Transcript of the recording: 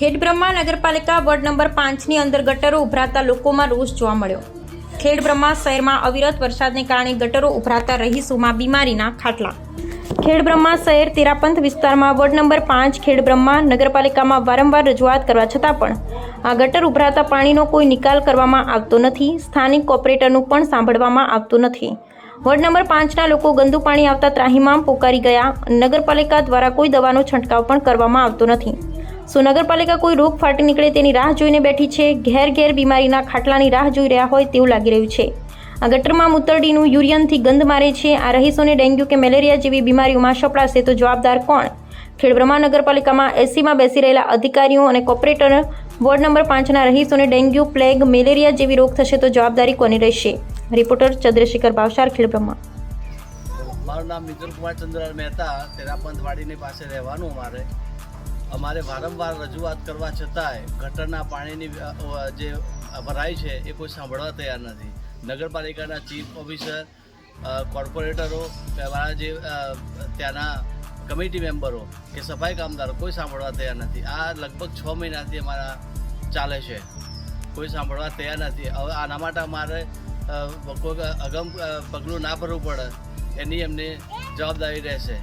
ખેડબ્રહ્મા નગરપાલિકા ward number પાંચની અંદર ગટરો ઉભરાતા લોકોમાં રોષ જોવા મળ્યો. ખેડબ્રહ્મા શહેરમાં અવિરત વરસાદને કારણે ગટરો ઉભરાતા રહીશોમાં બીમારીના ખાટલા. ખેડબ્રહ્મા શહેર તેરાપંથ વિસ્તારમાં વોર્ડ નંબર પાંચ ખેડબ્રહ્મા નગરપાલિકામાં વારંવાર રજૂઆત કરવા છતાં પણ આ ગટર ઉભરાતા પાણીનો કોઈ નિકાલ કરવામાં આવતો નથી, સ્થાનિક કોર્પોરેટરનું પણ સાંભળવામાં આવતું નથી. વોર્ડ નંબર પાંચના લોકો ગંદુ પાણી આવતા ત્રાહિમામ પોકારી ગયા, નગરપાલિકા દ્વારા કોઈ દવાનો છંટકાવ પણ કરવામાં આવતો નથી. શું નગરપાલિકા કોઈ રોગ ફાટી નીકળે તેની રાહ જોઈને બેઠી છે. ઘેર ઘેર બીમારીના ખાટલાની રાહ જોઈ રહ્યા હોય તેવું લાગી રહ્યું છે. આ ગટરમાં મૂતરડીનું યુરિયનથી ગંધ મારે છે. આ રહીશોને ડેન્ગ્યુ કે મેલેરિયા જેવી બીમારીઓમાં સપડાશે તો જવાબદાર કોણ? ખેડબ્રહ્મા નગરપાલિકામાં એસીમાં બેસી રહેલા અધિકારીઓ અને કોર્પોરેટર વોર્ડ નંબર પાંચના રહીશોને ડેન્ગ્યુ, પ્લેગ, મેલેરિયા જેવી રોગ થશે તો જવાબદારી કોની રહેશે? રિપોર્ટર ચંદ્રશેખર ભાવસાર ખેડબ્રહ્મા. મારું નામ મિતુલ કુમાર ચંદ્ર મહેતા. તેરાપંથ વાડીની પાસે રહેવાનું અમારે અમારે વારંવાર રજૂઆત કરવા છતાંય ગટરના પાણીની જે ભરાય છે એ કોઈ સાંભળવા તૈયાર નથી. નગરપાલિકાના ચીફ ઓફિસર કોર્પોરેટરો, અમારા જે ત્યાંના કમિટી મેમ્બરો કે સફાઈ કામદારો કોઈ સાંભળવા તૈયાર નથી. આ લગભગ છ મહિનાથી અમારા ચાલે છે. કોઈ સાંભળવા તૈયાર નથી. હવે આના માટે અમારે અગમ પગલું ના ભરવું પડે. એની એમની જવાબદારી રહેશે.